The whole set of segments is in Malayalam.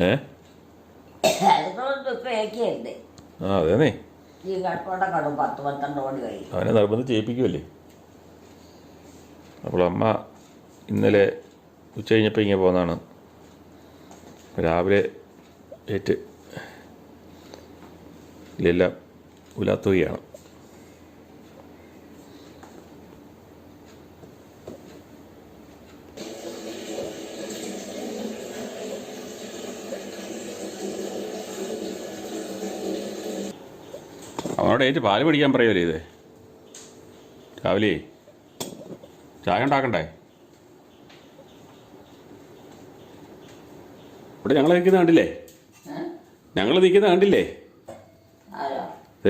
ഏ? ആ അതേന്നേ. അവനെ നിർബന്ധം ചെയ്യിപ്പിക്കുമല്ലേ അപ്പോൾ അമ്മ ഇന്നലെ ഉച്ച കഴിഞ്ഞപ്പോൾ ഇങ്ങനെ പോകുന്നതാണ് രാവിലെ ഏറ്റ് ഇതിലെല്ലാം ഉലാത്തുകയാണ്. അവനോട് ഏറ്റ് പാൽ പിടിക്കാൻ പറയുമല്ലേ ഇത്? രാവിലെ. ചായ ഉണ്ടാക്കണ്ടേ? ഇവിടെ ഞങ്ങൾ നിൽക്കുന്ന കണ്ടില്ലേ? ഞങ്ങൾ നിൽക്കുന്ന കണ്ടില്ലേ?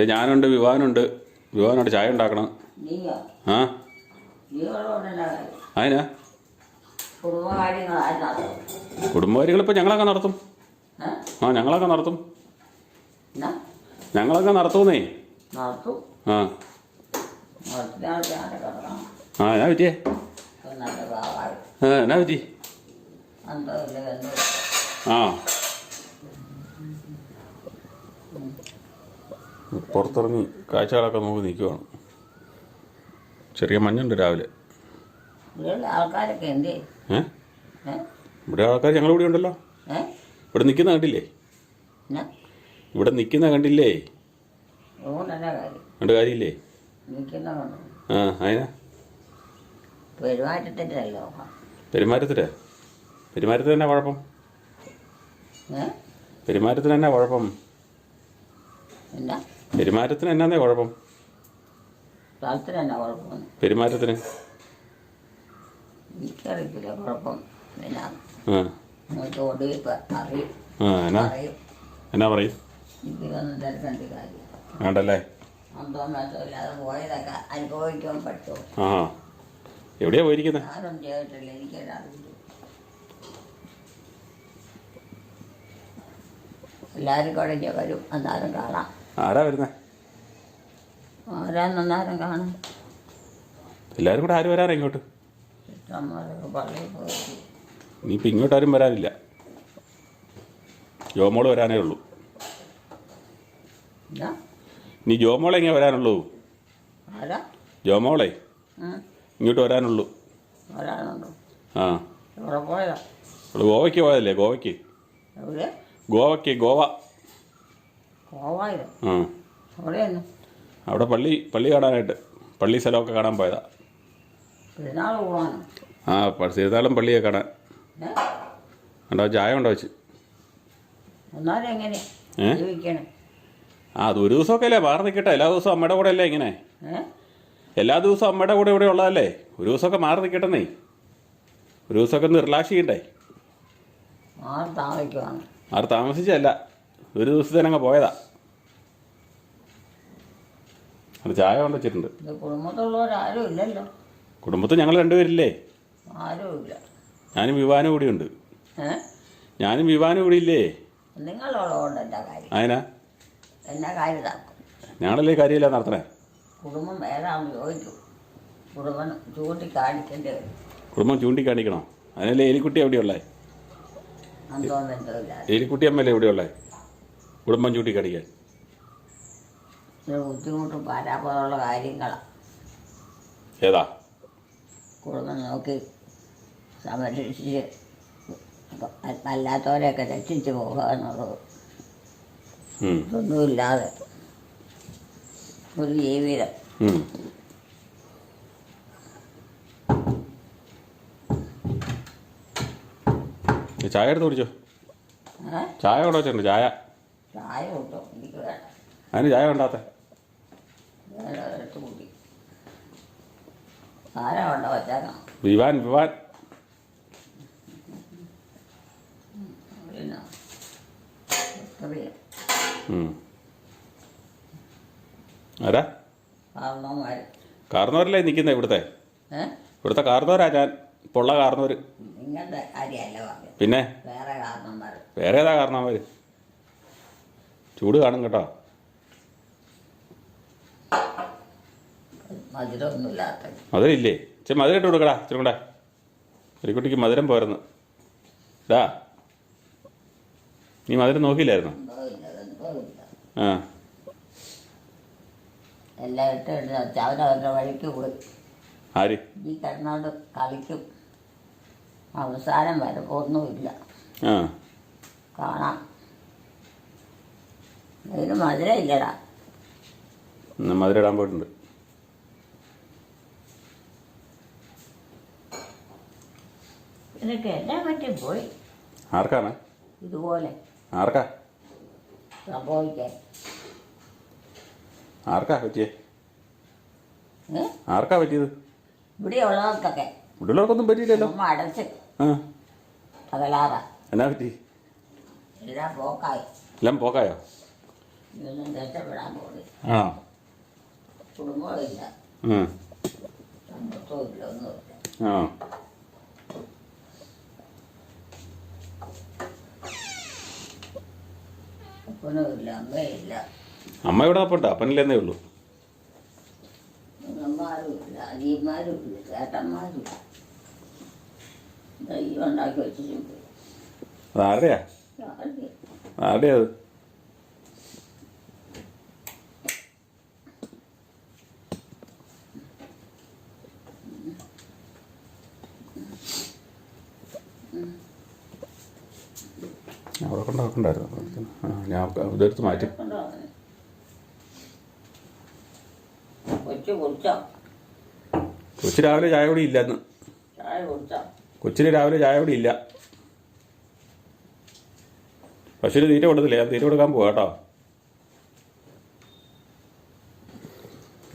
ഞാനുണ്ട് വിവാനുണ്ട് വിവാനുണ്ട് ചായ ഉണ്ടാക്കണം. ആ? അതിനാ? കുടുംബകാര്യങ്ങളിപ്പോൾ ഞങ്ങളൊക്കെ നടത്തും. ആ ഞങ്ങളൊക്കെ നടത്തും. ഞങ്ങളൊക്കെ നടത്തുന്നേ. നടത്തും ആ. ആ എന്നാ പറ്റിയേ? എന്നാ പറ്റി? ആ. പുറത്തിറങ്ങി കാഴ്ചകളൊക്കെ നോക്കി നിൽക്കുവാണ്. ചെറിയ മഞ്ഞുണ്ട് രാവിലെ. ഇവിടെ ആൾക്കാർ ഞങ്ങളിവിടെ ഉണ്ടല്ലോ. ഇവിടെ നിൽക്കുന്ന കണ്ടില്ലേ? ഇവിടെ നിൽക്കുന്ന കണ്ടില്ലേ? അതുകൊണ്ടെന്നാ കാര്യം. കണ്ട് കാര്യമില്ലേ? ആ അതിനാ പെരുമാറ്റത്തിൽ? പെരുമാറ്റത്തിന് എന്നാ കുഴപ്പം? പെരുമാറ്റത്തിന് തന്നെ കുഴപ്പം? പെരുമാറ്റത്തിന് എന്നാന്നേ കുഴപ്പം? പെരുമാറ്റത്തിന്? എനിക്കറിയില്ല കുഴപ്പം എന്നാ? പറയും. തിരക്കേണ്ട കാര്യം. പറ്റുമോ? ആ. എവിടെയാ പോയിരിക്കുന്നത് എല്ലാവരും വരും കാണാം. ആരാ വരുന്നേ? ആരാന്നന്നാലും കാണാം. എല്ലാവരും കൂടെ ആരും വരാനാ ഇങ്ങോട്ട്? ഇനിയിപ്പോൾ ഇങ്ങോട്ട് ആരും വരാനില്ല. ജോമോൾ വരാനേ ഉള്ളൂ. ഇനി ജോമോളെ ഇങ്ങനെ വരാനുള്ളൂ. ആരാ? ജോമോളെ ഇങ്ങോട്ട് വരാനുള്ളൂ. ആ. പോയതാ? അവൾ ഗോവയ്ക്ക് പോയതല്ലേ ഗോവയ്ക്ക്? എവിടെ? ഗോവയ്ക്ക് ഗോവ. പോവായോ ആ. അവിടെ പള്ളി പള്ളി കാണാനായിട്ട് പള്ളി സ്ഥലമൊക്കെ കാണാൻ പോയതാ. പെരുന്നാൾ പോവാനോ? ആ പ- പള്ളിയൊക്കെ പള്ളിയെ കാണാൻ ഉണ്ടോ ചായ ഉണ്ടോ വെച്ച് എന്നാലും എങ്ങനെ ഏ? ജീവിക്കണം. ആ അത് ഒരു ദിവസമൊക്കെ അല്ലേ മാറി നിൽക്കട്ടെ എല്ലാ ദിവസവും അമ്മയുടെ കൂടെ അല്ലേ ഇങ്ങനെ എല്ലാ ദിവസവും അമ്മയുടെ കൂടെ ഇവിടെ ഉള്ളതല്ലേ? ഒരു ദിവസമൊക്കെ മാറി നിൽക്കട്ടെന്നേ ഒരു ദിവസമൊക്കെ ഒന്ന് റിലാക്സ് ചെയ്യണ്ടേ? മാറി താമസിക്കുവാണ്. താമസിച്ചല്ല ഒരു ദിവസത്തേനങ്ങ് പോയതാ. അത് ചായ കൊണ്ട് വെച്ചിട്ടുണ്ട്. ഇല്ലല്ലോ. കുടുംബത്തിൽ ഞങ്ങൾ രണ്ടുപേരില്ലേ? ഞാനും വിവാനും കൂടി ഉണ്ട് ഏ? ഞാനും വിവാനും കൂടി ഇല്ലേ? നിങ്ങളുള്ളതുകൊണ്ട് എന്താ കാര്യം? അതിനാ? എന്നാ കാര്യം ഇതാക്കും ഞങ്ങളല്ലേ കാര്യമില്ല നടത്തണേ? കുടുംബം ഏതാണെന്ന് ചോദിച്ചു കുടുംബം ചൂണ്ടിക്കാണിക്കേണ്ടി വരും. കുടുംബം ചൂണ്ടിക്കാണിക്കണോ? അതിനല്ലേ എലിക്കുട്ടി എവിടെയുള്ളേ എലിക്കുട്ടി അമ്മല്ലേ എവിടെയുള്ളേ കുടുംബം ചൂണ്ടിക്കാണിക്കാൻ. ബുദ്ധിമുട്ടും പാരാപ്പുറമുള്ള കാര്യങ്ങളാണ് ഏതാ? കുടുംബം നോക്കി സംരക്ഷിച്ച് അല്ലാത്തവരെയൊക്കെ രക്ഷിച്ച് പോകുക എന്നുള്ളത് ഒന്നുമില്ലാതെ. ഒരു ജീവിതം. ചായ എടുത്ത് കുടിച്ചോ? ചായ കൊണ്ട് വെച്ചിട്ടുണ്ട് ചായ. ചായ കിട്ടും എനിക്ക് വേണ്ട. അതിന് ചായ ഉണ്ടാത്ത വിവാൻ വിവാൻ. പിന്നെ. ആരാ? കാർന്നവരല്ലേ നിൽക്കുന്നത് ഇവിടുത്തെ? ഇവിടുത്തെ കാർന്നവരാ ഞാൻ. പൊള്ള കാര്യമല്ല പിന്നെ? വേറെ ഏതാ കാരണവർ ചൂട് കാണും കേട്ടോ. മധുരമില്ലേ? ചെ മധുരം ഇട്ട് കൊടുക്കടാ ഇച്ചിരി കൂടെ. കുട്ടിക്ക് മധുരം പോരുന്നു. ഡാ നീ മധുരം നോക്കിയില്ലായിരുന്നു എന്തോ ഇല്ല എന്തോ ഇല്ല ആ എല്ലാം ഇട്ട് ഇട്ട് അവരവരുടെ വഴിക്ക് പോയി. ആര്? ഈ കിടന്നോണ്ട് കളിക്കും. അവസാനം വരെ ഒന്നുമില്ല കാണാം. ഇതിന് മധുര ഇല്ലടാ. മധുര ഇടാൻ പോയിട്ടുണ്ട്. ഇതൊക്കെ എല്ലാം പറ്റി പോയി. ആർക്കാണ്? ഇതുപോലെ. ആർക്കാ? സംഭവിക്കാൻ. ആർക്കാ പറ്റിയേ? ആർക്കാ പറ്റിയത്? ഇവിടെ ഉള്ളവർക്കൊക്കെ ഇവിടെയുള്ളവർക്കൊന്നും പറ്റിയില്ലല്ലോ. ചുമ്മാ അടച്ച്. തകലാറ എന്നാ പറ്റി? എല്ലാം പോക്കായി. എല്ലാം പോക്കായോ? ഇതൊന്നും രക്ഷപ്പെടാൻ പോയി ആ. കുടുംബമില്ല. സമ്പത്തും ഇല്ല ഒന്നുമില്ല. ആ. അപ്പനുമില്ല അമ്മയില്ല. അമ്മ ഇവിടെ അപ്പട്ട അപ്പനില്ലെന്നേ ഉള്ളൂ. അമ്മമാരും ഇല്ല അനിയന്മാരും ചേട്ടന്മാരും ഇല്ല ദൈവം ഉണ്ടാക്കി വെച്ചിട്ടുണ്ട്. അത് ആരുടെയാ? ആരുടെയാ അത്? ആ ഞാൻ ഇതെടുത്ത് മാറ്റി? കൊച്ചു രാവിലെ ചായ കൂടി ഇല്ലെന്ന് കുടിച്ചോ? കൊച്ചിന് രാവിലെ ചായ കൂടി ഇല്ല. പശുവിന് തീറ്റ കൊടുത്തില്ല? തീറ്റ കൊടുക്കാൻ പോവാ കേട്ടോ.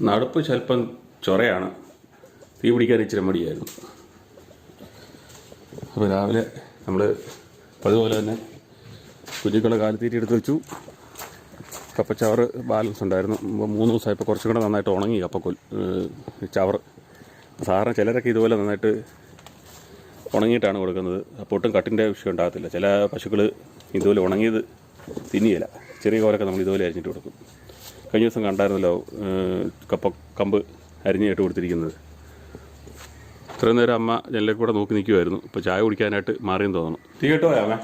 നടുപ്പ് ചിലപ്പം ചൊറയാണ്. തീ പിടിക്കാൻ ഇച്ചിരി മടിയായിരുന്നു. അപ്പോൾ രാവിലെ നമ്മൾ അതുപോലെ തന്നെ കുഞ്ഞുങ്ങളെ കാലത്തീറ്റി എടുത്ത് വെച്ചു. കപ്പച്ചവർ ബാലൻസ് ഉണ്ടായിരുന്നു. മൂന്ന് ദിവസമായപ്പോൾ കുറച്ചും കൂടെ നന്നായിട്ട് ഉണങ്ങി കപ്പക്കൊൽ ചവർ സാധാരണ ചിലരൊക്കെ ഇതുപോലെ നന്നായിട്ട് ഉണങ്ങിയിട്ടാണ് കൊടുക്കുന്നത്. അപ്പോൾ ഒട്ടും കട്ടിന്റെ വിഷയം ഉണ്ടാകത്തില്ല. ചില പശുക്കൾ ഇതുപോലെ ഉണങ്ങിയത് തിന്നിയില്ല. ചെറിയ കോലൊക്കെ നമ്മൾ ഇതുപോലെ അരിഞ്ഞിട്ട് കൊടുക്കും. കഴിഞ്ഞ ദിവസം കണ്ടായിരുന്നല്ലോ കപ്പ കമ്പ് അരിഞ്ഞിട്ട് കൊടുത്തിരിക്കുന്നത്. ഇത്രയും നേരം അമ്മ ജനലിൽ കൂടെ നോക്കി നിൽക്കുമായിരുന്നു ഇപ്പോൾ ചായ കുടിക്കാനായിട്ട് മാറിയെന്ന് തോന്നുന്നു. തീ കേട്ടോ അമ്മ?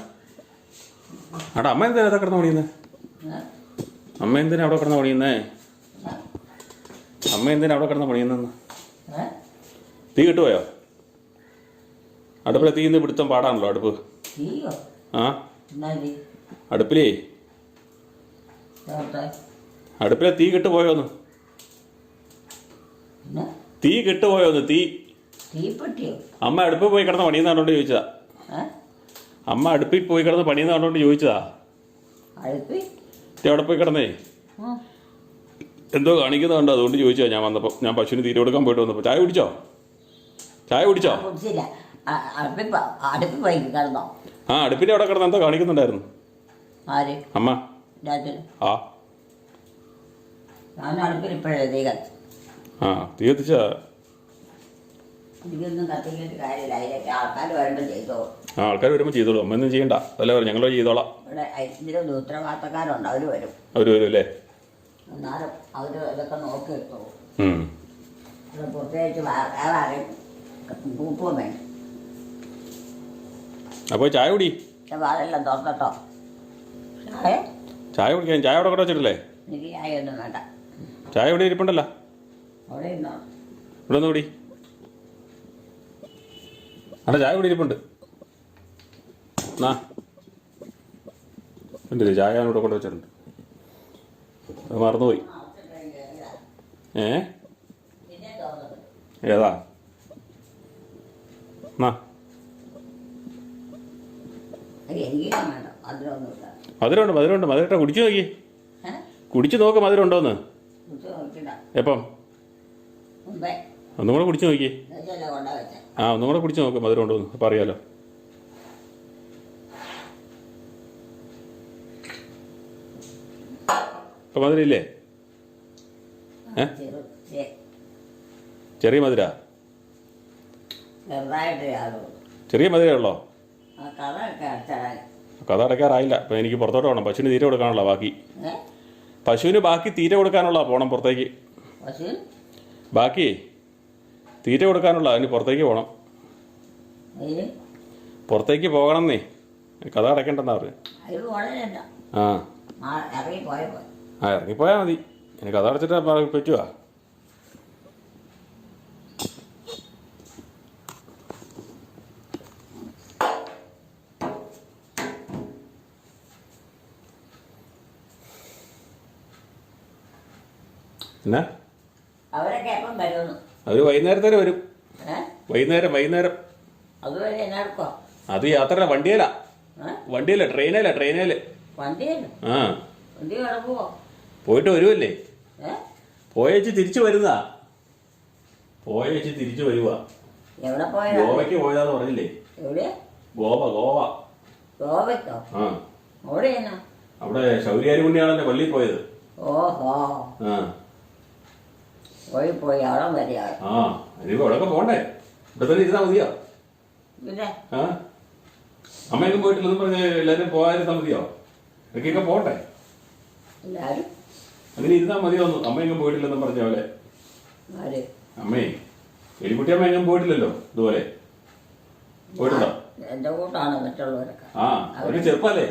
ആടാ അമ്മ എന്തിനാ അവിടെ കിടന്ന് പണിയുന്നത് അമ്മ എന്തിനാ അവിടെ കിടന്ന് പണിയുന്നേ? അമ്മ എന്തിനാ അവിടെ കിടന്ന് പണിയുന്നെന്ന്? തീ കിട്ടുപോയോ അടുപ്പിലെ തീ ഇന്ന് പിടുത്തം പാടാണല്ലോ അടുപ്പ്. ആ? അടുപ്പിലേ? അടുപ്പിലെ തീ കിട്ടുപോയോന്ന്? തീ കിട്ടുപോയോന്ന്? തീ? അമ്മ അടുപ്പ് പോയി കിടന്ന് പണിയുന്നതുകൊണ്ട് ചോദിച്ചതാ. അമ്മ അടുപ്പിൽ പോയി കിടന്ന് പണിയെന്ന് പറഞ്ഞോണ്ട് ചോദിച്ചതാ. അടുപ്പി തീ അവിടെ പോയി കിടന്നേ. എന്തോ കാണിക്കുന്നുണ്ടോ അതുകൊണ്ട് ചോദിച്ചോ ഞാൻ വന്നപ്പോൾ ഞാൻ പശുവിന് തീരെ കൊടുക്കാൻ പോയിട്ട് വന്നപ്പോൾ ചായ കുടിച്ചോ? ചായ കുടിച്ചോ? കുടിച്ചില്ല. പോയി കിടന്നോ. ആ അടുപ്പിന്റെ അവിടെ കിടന്ന് എന്താ കാണിക്കുന്നുണ്ടായിരുന്നു. ആര്? അമ്മ. ആ. ഞാൻ അടുപ്പിൽ ഇപ്പോഴേ തീ കത്തി ആ തീ കത്തിച്ചാ കാര്യമില്ല. അതിലേക്ക് ആൾക്കാർ വരുമ്പോൾ ആ ആൾക്കാർ വരുമ്പോൾ ചെയ്തോളൂ. അമ്മ ഒന്നും ചെയ്യണ്ട. അതല്ല പറഞ്ഞു? ഞങ്ങൾ ചെയ്തോളാം. ഇവിടെ ഇതിലൊരു ഉത്തരവാദിത്തക്കാരുണ്ട്. അവർ വരും. അവർ വരും അല്ലേ? എന്നാലും അവർ ഇതൊക്കെ നോക്കി എടുത്തോ ഉം. ഇവിടെ പ്രത്യേകിച്ച് വേ- വേറെ ആരെയും കൂപ്പും വേണം അപ്പോൾ ചായ കുടി? പക്ഷെ വാതെല്ലാം തുറന്നിട്ടോ ചായ? ചായ കുടിക്കാൻ ചായ അവിടെ കൂടെ വെച്ചിട്ടില്ലേ? എനിക്ക് ചായ ഒന്നും വേണ്ട. ചായ ഇവിടെ ഇരിപ്പുണ്ടല്ലോ. അവിടെ ഇരുന്നോ? ഇവിടെ ഒന്ന് കുടി. അവിടെ ചായ ഇവിടെ ഇരിപ്പുണ്ട്. എന്നാ ഉണ്ടല്ലേ ചായ ഇവിടെ കൊണ്ട് വെച്ചിട്ടുണ്ട്? അത് മറന്നുപോയി. ഏ? ഏതാ? എന്നാ മധുരമുണ്ട് മധുരമുണ്ട്. മധുരട്ടെ കുടിച്ചു നോക്കി. കുടിച്ചു നോക്ക് മധുരം ഉണ്ടോന്ന് എപ്പം? ഒന്നും കൂടെ കുടിച്ചു നോക്കി. ആ ഒന്നും കൂടെ കുടിച്ച് നോക്ക് മധുരം ഉണ്ടോ അപ്പം അറിയാലോ. ഇപ്പം മധുരം ഇല്ലേ? ഏ? ചെറിയ മധുര? ചെറിയ മധുരേ ഉള്ളോ? കഥ അടയ്ക്കാറായില്ല. അപ്പം എനിക്ക് പുറത്തോട്ട് പോകണം. പശുവിന് തീരെ കൊടുക്കാനുള്ള ബാക്കി. പശുവിന് ബാക്കി തീരെ കൊടുക്കാനുള്ള പോകണം പുറത്തേക്ക്. ബാക്കി? തീറ്റ കൊടുക്കാനുള്ള അതിന് പുറത്തേക്ക് പോകണം പുറത്തേക്ക് പോകണം പോകണമെന്നേ. കഥ അടയ്ക്കണ്ടെന്നാ പറഞ്ഞു. ഇറങ്ങിപ്പോയാ ആ. ഇറങ്ങിപ്പോയാൽ മതി. എനിക്ക് കഥ അടച്ചിട്ട് പറ്റുവാ. എന്നാ? അവർ വൈകുന്നേരത്തേന് വരും. വൈകുന്നേരം വൈകുന്നേരം. അതുവരെ എന്നാർക്കോ? അത് യാത്ര വണ്ടിയല്ല. വണ്ടിയല്ല ട്രെയിനല്ല ട്രെയിനല്ല. ട്രെയിനിൽ ആ. പോയിട്ട് വരുമല്ലേ പോയച്ച് തിരിച്ചു വരുന്നതാ. പോയേച്ച് തിരിച്ചു വരുവാ. ഗോവയ്ക്ക് പോയതാന്ന് പറഞ്ഞില്ലേ? ഗോവ ഗോവ. ഗോവയ്ക്കോ? അവിടെ ശൗര്യാരി പുണ്യാളന്റെ പള്ളിയിൽ പോയത്. ഓഹോ. ആ. പോയി പോയി അവിടെ ആ ഇനിയിപ്പോ അവിടെയൊക്കെ പോണ്ടേ ഇവിടെ തന്നെ ഇരുന്നാ മതിയോ? പിന്നെ ആ? അമ്മയൊക്കെ പോയിട്ടില്ലെന്ന് പറഞ്ഞ് എല്ലാരും പോകാതിരുന്നാ മതിയോ? ഇടയ്ക്കൊക്കെ പോട്ടെ എല്ലാരും? അങ്ങനെ ഇരുന്നാ മതിയോ അമ്മയെങ്കിലും പോയിട്ടില്ലെന്ന് പറഞ്ഞ പോലെ ആര്? അമ്മേ എലിക്കുട്ടി അമ്മ എങ്ങും പോയിട്ടില്ലല്ലോ ഇതുപോലെ പോയിട്ടുണ്ടോ? എന്റെ കൂട്ടാണ് മറ്റുള്ളവരൊക്കെ. ആ ചെറുപ്പല്ലേ?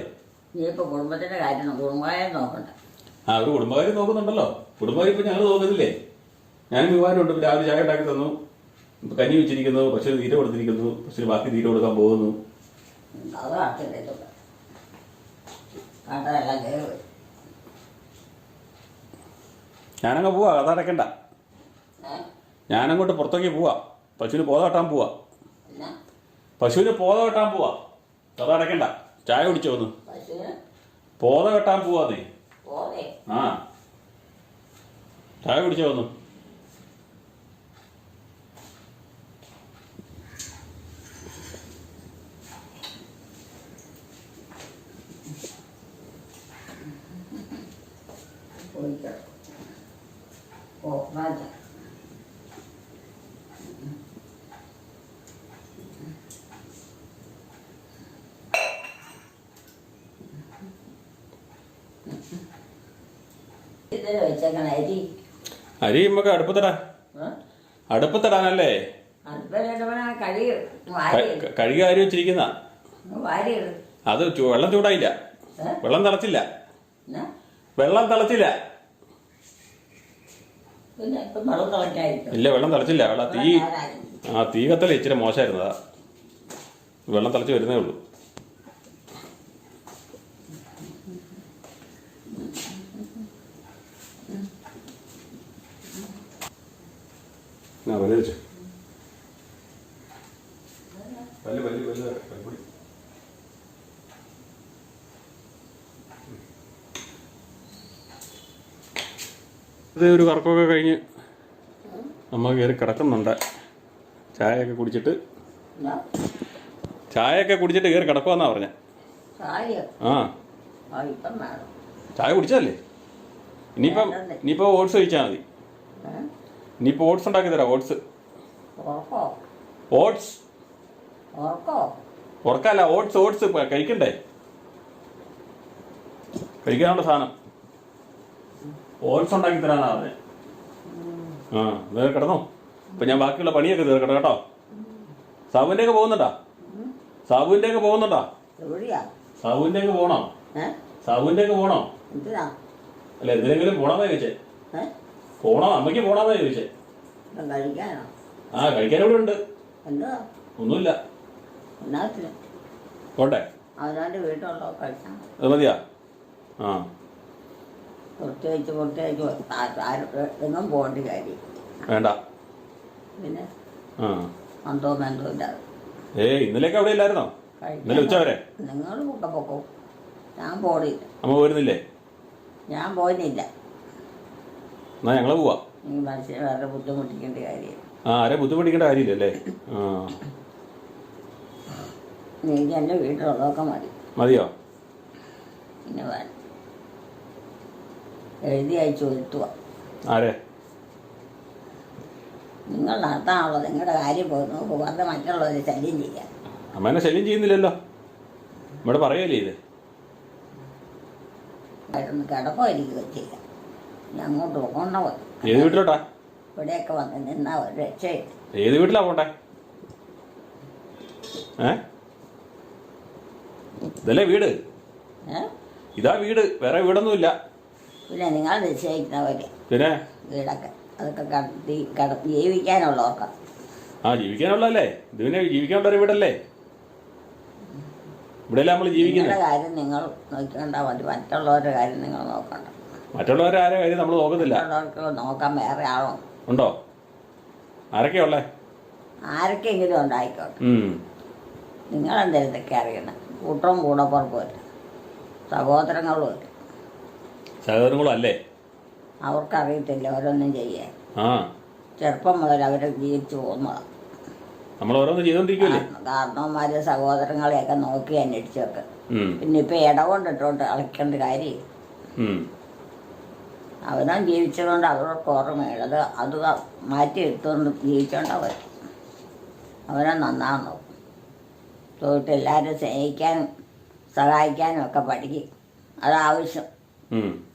നീയിപ്പോ കുടുംബത്തിന്റെ കാര്യം കുടുംബകാര്യം നോക്കണ്ട. ആ ഒരു കുടുംബകാര്യം നോക്കുന്നുണ്ടല്ലോ. കുടുംബകാര്യം ഇപ്പൊ ഞങ്ങൾ നോക്കുന്നില്ലേ? ഞാനും വിവാഹമുണ്ട് ഉണ്ട് രാവിലെ ചായ ഉണ്ടാക്കി തന്നു. കഞ്ഞി വെച്ചിരിക്കുന്നു. പക്ഷെ തീര കൊടുത്തിരിക്കുന്നു. പക്ഷെ ബാക്കി തീര കൊടുക്കാൻ പോകുന്നു. ഞാനങ്ങ് പോവാ. കഥ അടക്കണ്ട ഞാനങ്ങോട്ട് പുറത്തേക്ക് പോവാ. പശുവിന് പോത കെട്ടാൻ പോവാ. പശുവിന് പോത കെട്ടാൻ പോവാ. കഥ അടക്കണ്ട ചായ കുടിച്ചോ ഒന്ന്. പോത കെട്ടാൻ പോവാ പോവേ. ആ. ചായ കുടിച്ചോ ഒന്ന്. വെച്ചേക്കണ. അരി. അരി നമുക്ക് അടുപ്പത്തിടാ. ഏ? അടുപ്പത്തിടാനല്ലേ? വാരി കഴുകി അരി വെച്ചിരിക്കുന്ന. വാരി ഇടും. അത് ചു- വെള്ളം ചൂടായില്ല. വെള്ളം തിളച്ചില്ല. എന്നാ? വെള്ളം തിളച്ചില്ല. പിന്നെ ഇപ്പം വെള്ളം തിളക്കായിരിക്കും ഇല്ല വെള്ളം തിളച്ചില്ല. വെള്ളം തീ ആ തീ കത്തല ഇച്ചിരി മോശമായിരുന്നതാ വെള്ളം തിളച്ച് വരുന്നേ ഉള്ളൂ. ആ വില വെച്ചു. ഇത് ഒരു കറക്കമൊക്കെ കഴിഞ്ഞ് അമ്മ കയറി കിടക്കുന്നുണ്ട്. ചായയൊക്കെ കുടിച്ചിട്ട്? ചായയൊക്കെ കുടിച്ചിട്ട് കയറി കിടക്കുവാന്നാ പറഞ്ഞ. ആ. ചായ കുടിച്ചതല്ലേ? ഇനിയിപ്പം ഇനിയിപ്പോൾ ഓട്സ് കഴിച്ചാൽ മതി? ഇനിയിപ്പോൾ ഓട്സ് ഉണ്ടാക്കി തരാം ഓട്സ്. ഓട്സ്. ഉറക്കോ? ഉറക്കല്ല ഓട്സ് ഓട്സ്. കഴിക്കണ്ടേ? കഴിക്കാനുള്ള സാധനം. ഓട്സ് ഉണ്ടാക്കി തരാനാ ആ വേറെ കിടന്നോ. ഇപ്പൊ ഞാൻ ബാക്കിയുള്ള പണിയൊക്കെ തീർക്കട്ടെ കേട്ടോ. സാബുവിന്റെ ഒക്കെ പോകുന്നുണ്ടാ? സാബുവിന്റെ ഒക്കെ പോകുന്നുണ്ടാ? സാബുവിന്റെ ഒക്കെ പോണോ? സാബുവിന്റെ ഒക്കെ പോണോ? അല്ല എന്തിനെങ്കിലും പോണോ ചോദിച്ചേ. പോണോ അമ്മയ്ക്ക് പോണമെന്നാ ചോദിച്ചേ. കഴിക്കാനോ? ആ കഴിക്കാൻ ഇവിടെ ഉണ്ട്. എന്താ? ഒന്നുമില്ല. പോട്ടെ അവനവന്റെ വീട്ടിലുള്ളോ കഴിക്കാം അത് മതിയാ. ആ. പ്രത്യേകിച്ച് പ്രത്യേകിച്ച് ആരും എങ്ങും പോകേണ്ട കാര്യം. വേണ്ട. പിന്നെ? ആ. അന്തോ ഏ ഇന്നലെയൊക്കെ അവിടെ ഇല്ലായിരുന്നോ? ഇന്നലെ ഉച്ച വരെ? നിങ്ങൾ പൊക്കോ ഞാൻ പോണില്ല. അമ്മ പോരുന്നില്ലേ? ഞാൻ പോയില്ല എന്നാ ഞങ്ങൾ പോവാം. നീ മനുഷ്യനെ വേറെ ബുദ്ധിമുട്ടിക്കേണ്ട കാര്യം. ആ ആരെ ബുദ്ധിമുട്ടിക്കേണ്ട കാര്യമില്ലല്ലേ? ആ. നീക്ക് എന്റെ വീട്ടിലുള്ളതൊക്കെ മതി. മതിയോ? പിന്നെ വേണം എഴുതി അയച്ചു വരുത്തുക. ആരെ? നിങ്ങൾ നിങ്ങളുടെ കാര്യം മറ്റുള്ളവരെ ശല്യം അമ്മേനെ ശല്യം ചെയ്യുന്നില്ലല്ലോ. ഇവിടെ പറയല്ലേ ഇത്? കിടക്കുമായിരിക്കും ഇനി അങ്ങോട്ട് പോകണ്ട ഏത് വീട്ടിലോട്ടാ? ഇവിടെയൊക്കെ വന്ന് നിന്നാ ഒരു രക്ഷയില്ല. ഏത് വീട്ടിലാ പോണ്ടേ? ഏ? ഇതല്ലേ വീട്? ഏ? ഇതാ വീട് വേറെ വീടൊന്നുമില്ല. പിന്നെ നിങ്ങൾ നിശ്ചയിക്കുന്നവര് പിന്നെ? വീടൊക്കെ അതൊക്കെ കടത്തി കട ജീവിക്കാനുള്ളതൊക്കെ. ആ ജീവിക്കാനുള്ളതല്ലേ? ഇത് പിന്നെ ജീവിക്കാനുള്ള ഒരു വീടല്ലേ? ഇവിടെയല്ലേ നമ്മൾ നിങ്ങളുടെ ജീവിക്കുന്നത് കാര്യം നിങ്ങൾ നോക്കിക്കണ്ട മതി. മറ്റുള്ളവരുടെ കാര്യം നിങ്ങൾ നോക്കണ്ട. മറ്റുള്ളവരെ ആരെ കാര്യം നമ്മൾ നോക്കുന്നില്ല. മറ്റുള്ളവർക്ക് നോക്കാൻ വേറെ ആളോ ഉണ്ടോ? ആരൊക്കെയുള്ള ഉള്ളേ? ആരൊക്കെങ്കിലും ഉണ്ടായിക്കോട്ടെ. ഉം. നിങ്ങൾ എന്തെങ്കിലുമൊക്കെ അറിയണം? കൂട്ടവും കൂടപ്പുറപ്പും അല്ല സഹോദരങ്ങളും അല്ല സഹോദരങ്ങളും അല്ലേ? അവർക്കറിയത്തില്ല ഓരോന്നും ചെയ്യാൻ ആ. ചെറുപ്പം മുതൽ അവരെ ജീവിച്ചു പോകുന്നതാണ് നമ്മൾ ഓരോന്ന് ചെയ്തോണ്ടിരിക്കുമല്ലേ കാരണവന്മാര് സഹോദരങ്ങളെയൊക്കെ നോക്കി അന്വേഷിച്ചൊക്കെ ഉം. പിന്നെ ഇപ്പം ഇടകൊണ്ടിട്ടോണ്ട് കളിക്കേണ്ട കാര്യം ഉം. അവനും ജീവിച്ചതുകൊണ്ട് അവർക്ക് ഓർമ്മയുള്ളത് അത് മാറ്റി എടുത്തുകൊണ്ട് ജീവിച്ചോണ്ട് അവർ അവനെ നന്നാകുന്നു നോക്കും. എല്ലാവരും സ്നേഹിക്കാനും സഹായിക്കാനും ഒക്കെ പഠിക്കും. അതാവശ്യം ആവശ്യം.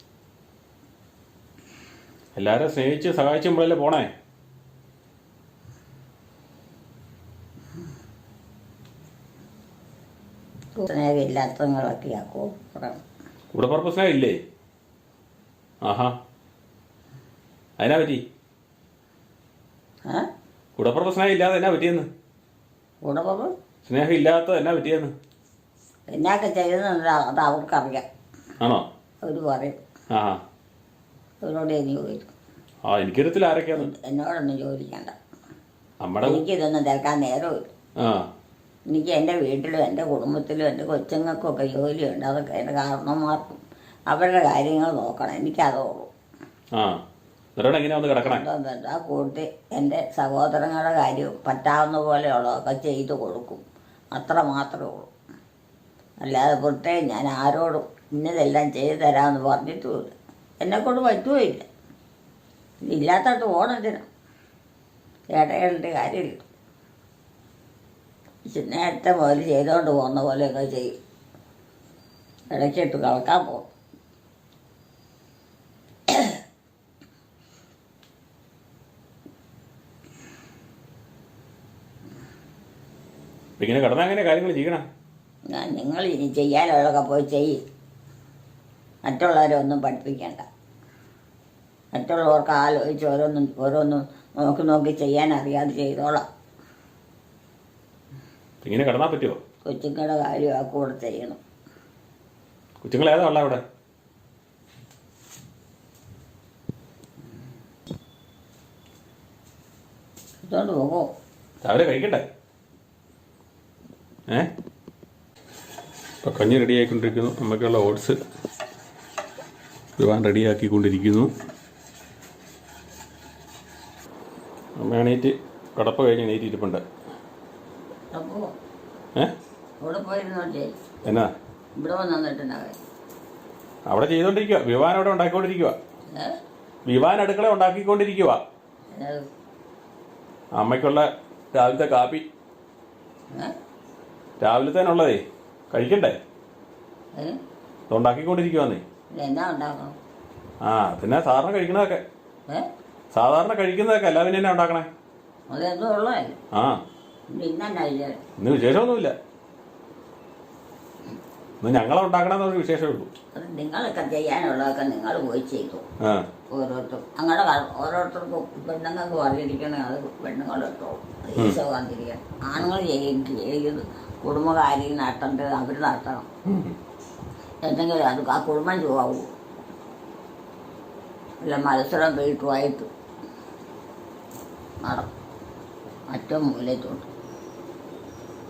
എല്ലാരും സ്നേഹിച്ച് സഹായിച്ചുമ്പോഴല്ലേ പോണേ? സ്നേഹമില്ലാത്തങ്ങളൊക്കെയാ കൂടെ. സ്നേഹം ഇല്ലേ ആഹാ. അതിനാ പറ്റി? ഏ? കൂടെ സ്നേഹം ഇല്ലാതെ എന്നാ പറ്റിയെന്ന്? സ്നേഹം ഇല്ലാത്ത എന്നാ പറ്റിയെന്ന്? എന്നൊക്കെ ചെയ്യുന്നുണ്ട് അത് അവർക്കറിയാം. ആണോ? അവർ പറയും. ആ അവരോട് ഇനി ചോദിക്കും. ആ എനിക്കറിയത്തില്ല ആരൊക്കെയാന്ന് എന്നോടൊന്നും ചോദിക്കണ്ട. നമ്മുടെ എനിക്കിതൊന്നും തിരക്കാൻ നേരമില്ല. ആ. എനിക്ക് എന്റെ വീട്ടിലും എന്റെ കുടുംബത്തിലും എന്റെ കൊച്ചുങ്ങൾക്കും ഒക്കെ ജോലിയുണ്ട്. അതൊക്കെ എന്റെ കാരണന്മാർക്കും അവരുടെ കാര്യങ്ങൾ നോക്കണം. എനിക്കതേ ഉള്ളൂ ആ. എന്നിട്ട് എങ്ങനെയാ ഒന്ന് കിടക്കണേ? ആ കൂട്ടി എന്റെ സഹോദരങ്ങളുടെ കാര്യവും പറ്റാവുന്ന പോലെയുള്ളതൊക്കെ ചെയ്തു കൊടുക്കും. അത്ര മാത്രമേ ഉള്ളൂ. അല്ലാതെ പ്രത്യേകം ഞാൻ ആരോടും ഇന്നതെല്ലാം ചെയ്തു തരാമെന്ന് പറഞ്ഞിട്ടുമില്ല. എന്നെക്കൊണ്ട് പറ്റുകയില്ല. ഇല്ലാത്തടത്ത് ഓണത്തിനും ഇടയിടേണ്ട കാര്യമില്ല. നേരത്തെ മുതൽ ചെയ്തുകൊണ്ട് പോകുന്ന പോലെയൊക്കെ ചെയ്യും. ഇടയ്ക്കിട്ട് കളക്കാൻ പോകും. ഇങ്ങനെ കിടന്നാ അങ്ങനെ കാര്യങ്ങൾ ചെയ്യണം? ഞാൻ നിങ്ങൾ ഇനി ചെയ്യാനുള്ളതൊക്കെ പോയി ചെയ്യ്. മറ്റുള്ളവരെ ഒന്നും പഠിപ്പിക്കണ്ട. മറ്റുള്ളവർക്ക് ആലോചിച്ച് ഓരോന്നും ഓരോന്നും നോക്കി നോക്കി ചെയ്യാൻ അറിയാതെ ചെയ്തോളാം. ഇങ്ങനെ കിടന്നാ പറ്റുമോ കൊച്ചുങ്ങളുടെ കാര്യം ആ കൂടെ ചെയ്യണം. കൊച്ചുങ്ങൾ ഏതാ ഉള്ള അവിടെ? ഇതുകൊണ്ട് പോകുമോ അവരെ കഴിക്കണ്ടേ ഏ? ഇപ്പം കഞ്ഞി റെഡി ആയിക്കൊണ്ടിരിക്കുന്നു നമുക്കുള്ള ഓട്സ് വിവാൻ റെഡിയാക്കിക്കൊണ്ടിരിക്കുന്നു. അമ്മ എണീറ്റ് കടപ്പ കഴിഞ്ഞ് അപ്പോൾ ഏ? പോയിരുന്നോണ്ടേ? എന്നാ? അവിടെ ചെയ്തോണ്ടിരിക്കുക വിവാൻ അവിടെ ഉണ്ടാക്കിക്കൊണ്ടിരിക്കുക വിവാൻ അടുക്കള ഉണ്ടാക്കിക്കൊണ്ടിരിക്കുക അമ്മയ്ക്കുള്ള രാവിലത്തെ കാപ്പി? രാവിലത്തേനുള്ളതേ കഴിക്കണ്ടേ? ഉണ്ടാക്കിക്കൊണ്ടിരിക്കുവാന്നേ ആ പിന്നെ സാധാരണ കഴിക്കണതൊക്കെ സാധാരണ കഴിക്കുന്നതൊക്കെ അല്ല പിന്നെ എന്നാ ഉണ്ടാക്കണേ? ആ. ഇന്ന് വിശേഷമൊന്നുമില്ല. ഇന്ന് ഞങ്ങളെ ഉണ്ടാക്കണമെന്നൊരു വിശേഷമേ ഉള്ളൂ. നിങ്ങളൊക്കെ ചെയ്യാനുള്ളതൊക്കെ നിങ്ങൾ പോയി ചെയ്തു. ഓരോരുത്തർ അങ്ങനെ ഓരോരുത്തർക്കും പെണ്ണുങ്ങൾക്ക് പറഞ്ഞിരിക്കണേ അത് ഈശോകാന്തിരിക്കണം ആണുങ്ങൾ ചെയ്യും ചെയ്ത് കുടുംബകാര്യം നടത്തേണ്ടത് അവർ നടത്തണം. എന്തെങ്കിലും അത് ആ കുടുംബം ചുവാവൂ അല്ല മത്സരം വീട്ടുമായിട്ട് നടക്കും. അറ്റം മൂലത്തോട്ട്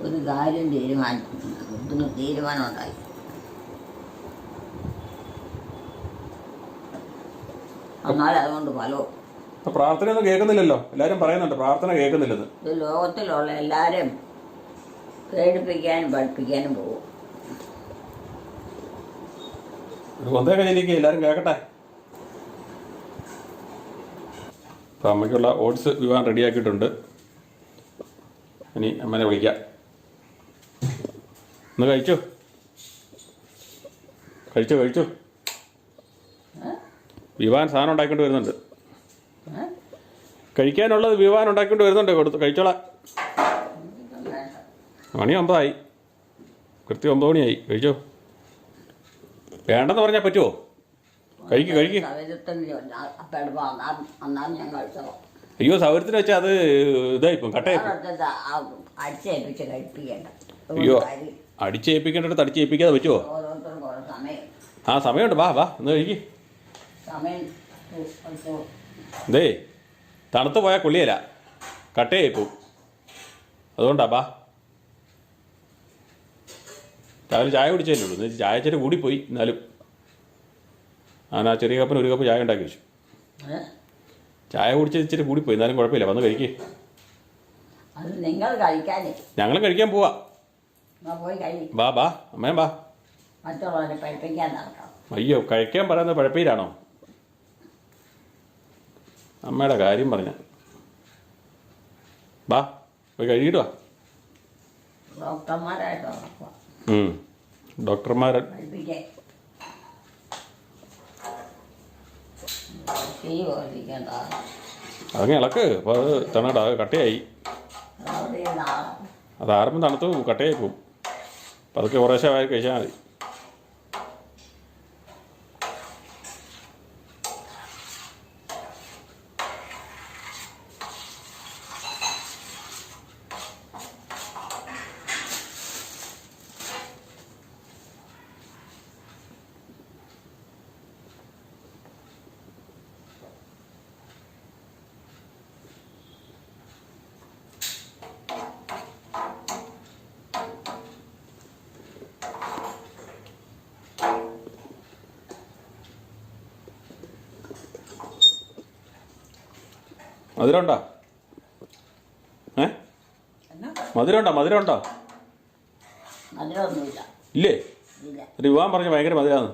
ഒരു കാര്യം തീരുമാനിച്ചു ഇതിന് തീരുമാനം ഉണ്ടായി എന്നാൽ അതുകൊണ്ട് ഫലവും. പ്രാർത്ഥന പ്രാർത്ഥനയൊന്നും കേൾക്കുന്നില്ലല്ലോ. എല്ലാരും പറയുന്നുണ്ട് പ്രാർത്ഥന കേൾക്കുന്നില്ലെന്ന്. ഇത് ലോകത്തിലുള്ള എല്ലാവരും പേടിപ്പിക്കാനും പഠിപ്പിക്കാനും പോകും. കൊന്തയൊക്കെ ചെല്ലിക്കുക എല്ലാരും കേൾക്കട്ടെ. അപ്പൊ അമ്മയ്ക്കുള്ള ഓട്സ് വിവാൻ റെഡിയാക്കിയിട്ടുണ്ട്. ഇനി അമ്മനെ വിളിക്കാം. ഒന്ന് കഴിച്ചു? കഴിച്ചു കഴിച്ചു? വിവാഹം വിവാൻ സാധനം ഉണ്ടാക്കിക്കൊണ്ട് വരുന്നുണ്ട്? കഴിക്കാനുള്ളത് വിവാൻ ഉണ്ടാക്കിക്കൊണ്ട് വരുന്നുണ്ട്. കൊടുത്ത് കഴിച്ചോളാം. മണി ഒമ്പതായി കൃത്യം ഒമ്പത് മണിയായി. കഴിച്ചോ? വേണ്ടെന്ന് പറഞ്ഞാൽ പറ്റുമോ കഴിക്കും കഴിക്കും. അയ്യോ സൗകര്യത്തിന് വെച്ചാൽ അത് ഇതായിപ്പം കട്ടയായിപ്പം അയ്യോ അടിച്ചേൽപ്പിക്കേണ്ടടുത്ത് അടിച്ചേൽപ്പിക്കാതെ പറ്റുമോ ആ സമയമുണ്ട്. വാ വാ ഒന്ന് കഴിക്ക്. ദേ തണുത്ത് പോയാൽ കൊള്ളിയല്ല. കട്ടയായിപ്പോ അതുകൊണ്ടാ ബാ. രാവിലെ ചായ കുടിച്ചതല്ലേ ഉള്ളൂ. ഇന്ന് ചായ ചെറിയ കൂടിപ്പോയി എന്നാലും. ഞാൻ ആ ചെറിയ കപ്പിന് ഒരു കപ്പ് ചായ ഉണ്ടാക്കി വെച്ചു? ചായ കുടിച്ചത് ഇച്ചിരി കൂടിപ്പോയി എന്നാലും കുഴപ്പമില്ല. വന്ന് കഴിക്കേ. അത് നിങ്ങൾ കഴിക്കാനേ. ഞങ്ങൾ കഴിക്കാൻ പോവാ. ബാ ബാ അമ്മയും ബാ അയ്യോ കഴിക്കാൻ പറയുന്നത് പഴപ്പയിലാണോ അമ്മയുടെ കാര്യം പറഞ്ഞ. ബാ പോയി കഴുകിയിട്ട് വാ. ഡോക്ടർമാരായിട്ട്. ഡോക്ടർമാർ അതങ്ങ് ഇളക്ക്. അപ്പോൾ അത് തണുടാ കട്ടയായി. അത് ആരംഭം തണുത്ത് കട്ടയായി പോകും അപ്പൊ അതൊക്കെ കുറേശ്ശെ വായി കഴിച്ചാൽ മതി. മധുരം ഉണ്ടോ ഏ മധുരമുണ്ടോ? മധുരം ഉണ്ടോ മധുരം ഉണ്ടോ മധുരമൊന്നുമില്ല. ഇല്ലേ? ഒരു വിവാഹം പറഞ്ഞ് ഭയങ്കര മധുരമാണ്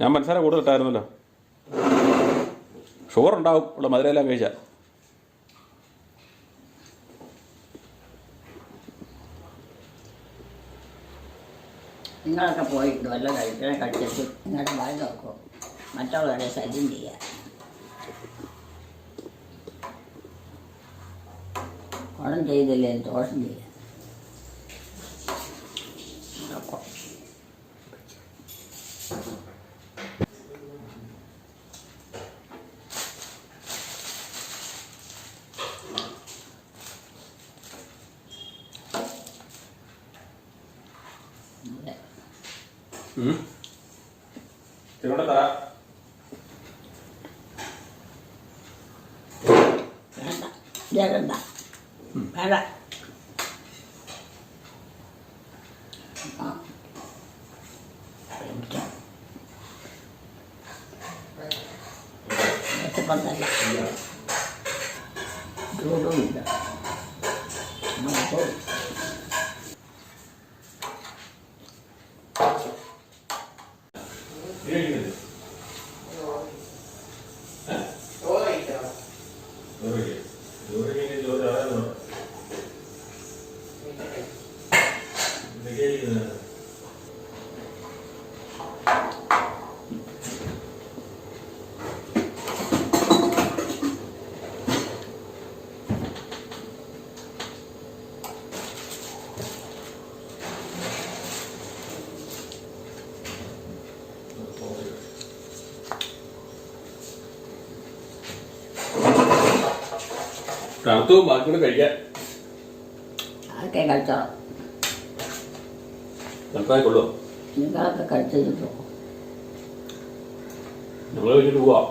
ഞാൻ മനസ്സിലാ കൂടുതൽ ഇട്ടായിരുന്നല്ലോ. ഷുഗർ ഉണ്ടാവും ഉള്ള മധുരയെല്ലാം കഴിച്ചാൽ. നിങ്ങളൊക്കെ പോയിട്ട് വല്ല കഴിക്കണേ കഴിച്ചിട്ട് നിങ്ങളുടെ വായി നോക്കും മറ്റുള്ളവരെ ശല്യം ചെയ്യാൻ. ഗുണം ചെയ്തില്ലേ? ദോഷം ചെയ്യാൻ അപ്പൊ അതെ. തിരുവനന്തപുരം വേണ്ട ജഗണ്ട വേണ്ട വിശപ്പുണ്ടല്ല. ചൂടുമില്ല നമുക്ക് തണുത്തും ബാക്കിയോട് കഴിക്കാൻ. അതൊക്കെ കഴിച്ചോളാം. തണുത്തായി കൊള്ളുമോ നിങ്ങളൊക്കെ കഴിച്ചിട്ട് പോകും ഞങ്ങൾ കഴിച്ചിട്ട് പോവാം.